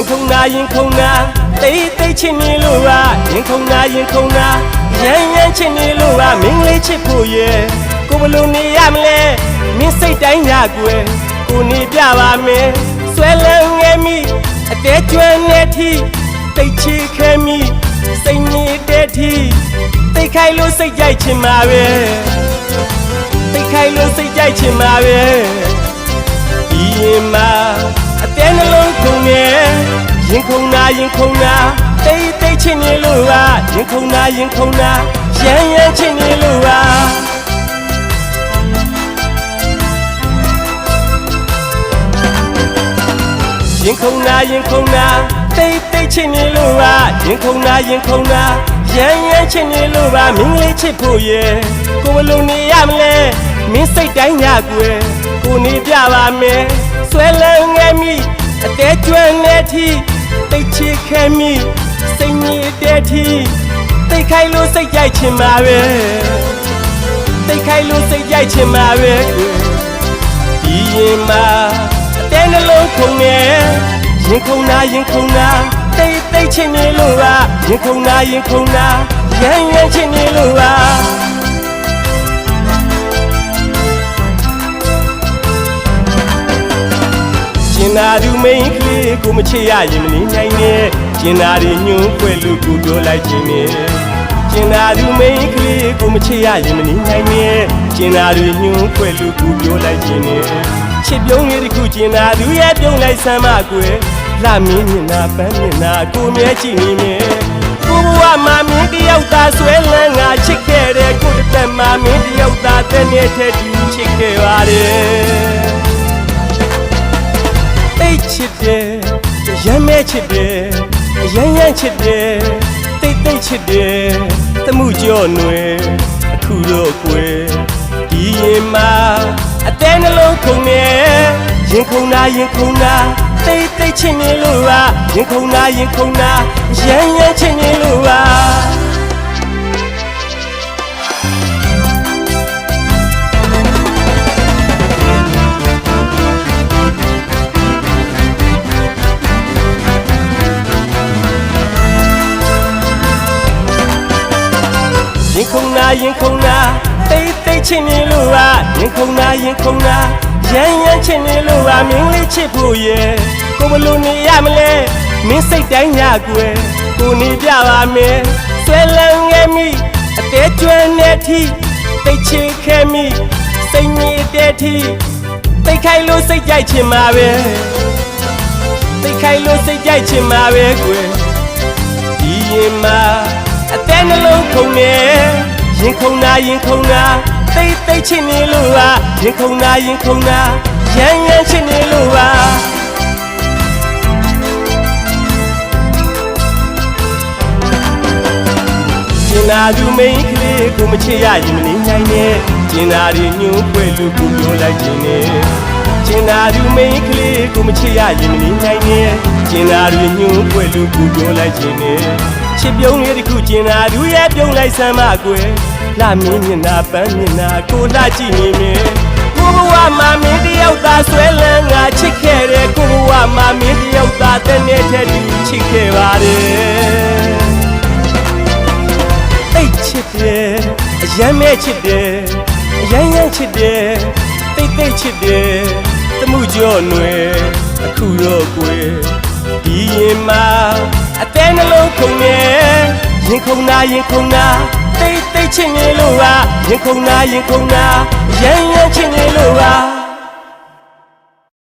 ရင်ခုန်နာရင်ခုန်နာတိတ်တိတ်ချစ်နေလို့ပါရင်ခုန်နာရင်ခုန်နာရမ်းရမ်းချစ်နေလို့ပါမင်းလေးချစ်ဖို့ရဲ့ကိုဘလို့နေရမလဲမင်းစိတ်တိုင်းရကွယ်ကိုနေပြပါမယ်ဆွဲလန်းငယ်မိအသေးကျွမ်းနေထီတိတ်ချစ်ခဲမိစိတ်နေတဲ့ထီတိတ်ခိုင်လို့စိတ်ကြိုက်ချင်ပါပဲတိတ်ခိုင်လို့စိတ်ကြိုက်ချင်ပါပဲဒီရင်မှာအသေးနှလုံးခုန်နေ ရင်ခုန်နာရင်ခုန်နာတိတ်တိတ်ချင်နေလို့ပါရင်ခုန်နာရင်ခုန်နာရမ်းရမ်းချင်နေလို့ပါရင်ခုန်နာရင်ခုန်နာတိတ်တိတ်ချစ်နေလို့ပါရင်ခုန်နာရင်ခုန်နာရမ်းရမ်းချစ်နေလို့ပါမင်းလေးချစ်ဖို့ရဲ့ကိုဘလို့နေရမလဲမင်းစိတ်တိုင်းညကွယ်ကိုနေပြပါမယ်ဆွဲလန်းငယ်မိအသေးကျွမ်းနေထီ တိတ်ချစ်ခဲမိစိတ်ညစ်တဲ့ထီတိတ်ခိုင်လို့စိတ်ကြိုက်ချင်ပါပဲတိတ်ခိုင်လို့စိတ်ကြိုက်ချင်ပါပဲကွယ်ဒီရင်မှာအတဲနှလုံးခုန်နေရင်ခုန်နာရင်ခုန်နာတိတ်တိတ်ချင်နေလို့ပါရင်ခုန်နာရင်ခုန်နာရမ်းရမ်းချင်နေလို့ပါကျင်နာသူမိန်ကလေး ကိုမချစ်ရရင်မနေနိုင်နဲ့ကျင်နာတွေညှို့ခွဲလို့ကိုပြောလိုက်ခြင်းနဲ့ကျင်နာသူမိန်ကလေးကိုမချစ်ရရင်မနေနိုင်နဲ့ကျင်နာတွေညှို့ခွဲလို့ကိုပြောလိုက်ခြင်းနဲ့ချစ်ပြုံးလေးတစ်ခုကျင်နာသူရဲ့ပြုံးလိုက်စမ်းမကွယ်လာမင်းမျက်နှာပန်းမျက်နှာကိုမြဲကြည့်နေမယ်ကိုဘဝမှာမင်းတယောက်သားဆွဲလန်းငါချစ်ခဲ့တဲ့ကိုတစ်သက်မှာမင်းတယောက်သားတဲ့နေတဲ့တူချစ်ခဲ့ပါတယ်တိတ်ချစ်တယ် ရမ်းမဲချစ်တယ်ရမ်းရမ်းချစ်တယ်တိတ်တိတ်ချစ်တယ်သမှုကြော့နွယ်အခုတော့ကွယ်ဒီရင်မှာအတဲနှလုံးခုန်နေရင်ခုန်နာရင်ခုန်နာတိတ်တိတ်ချစ်နေလို့ပါရင်ခုန်နာရင်ခုန်နာရမ်းရမ်းချစ်နေလို့ပါ ရင်ခုန်နာရင်ခုန်နာတိတ်တိတ်ချင်နေလို့ပါရင်ခုန်နာရင်ခုန်နာရမ်းရမ်းချင်နေလို့ပါမင်းလေးချစ်ဖို့ရဲ့ကိုဘလို့နေရမလဲမင်းစိတ်တိုင်းညကွယ်ကိုနေပြပါမယ်ဆွဲလန်းငယ်မိအသေးကျွမ်းနေထီတိတ်ချင်ခဲမိစိတ်ညစ်တဲ့ထီတိတ်ခိုင်လို့စိတ်ကြိုက်ချင်မှာပဲတိတ်ခိုင်လို့စိတ်ကြိုက်ချင်မှာပဲကွယ်ဒီရင်မှာအတဲနှလုံးခုန်နေ ရင်ခုန်နာရင်ခုန်နာတိတ်တိတ်ချစ်နေလို့ပါရင်ခုန်နာရင်ခုန်နာရမ်းရမ်းချစ်နေလို့ပါကျင်နာသူမိန်ကလေးကိုမချစ်ရရင်မနေနိုင်နဲ့ကျင်နာတွေညှို့ဖွဲ့လို့ကိုပြောလိုက်ခြင်းနဲ့ကျင်နာသူမိန်ကလေးကိုမချစ်ရရင်မနေနိုင်နဲ့ကျင်နာတွေညှို့ဖွဲ့လို့ကိုပြောလိုက်ခြင်းနဲ့ချစ်ပြုံးလေးတစ်ခုကျင်နာသူရဲ့ပြုံးလိုက်စမ်းမကွယ် လာမင်းမျက်နှာပန်းမျက်နှာကိုလှကြည့်နေမယ်ကိုဘဝမှာမင်းတယောက်သားဆွဲလန်းငါချစ်ခဲ့တဲ့ကိုဘဝမှာမင်းတယောက်သားတဲ့နေတဲ့တူချစ်ခဲ့ပါတယ်တိတ်ချစ်တယ်အယမ်းမဲ့ချစ်တယ်အယမ်းယမ်းချစ်တယ်တိတ်တိတ်ချစ်တယ်တမှုကြော့နွယ်အခုတော့ကွယ်ဒီရင်မှာအတဲနှလုံးခုန်နေရင်ခုန်နာရင်ခုန်နာ တိတ်တိတ်ချစ်နေလို့ပါရင်ခုန်နာရင်ခုန်နာရမ်းရမ်းချစ်နေလို့ပါ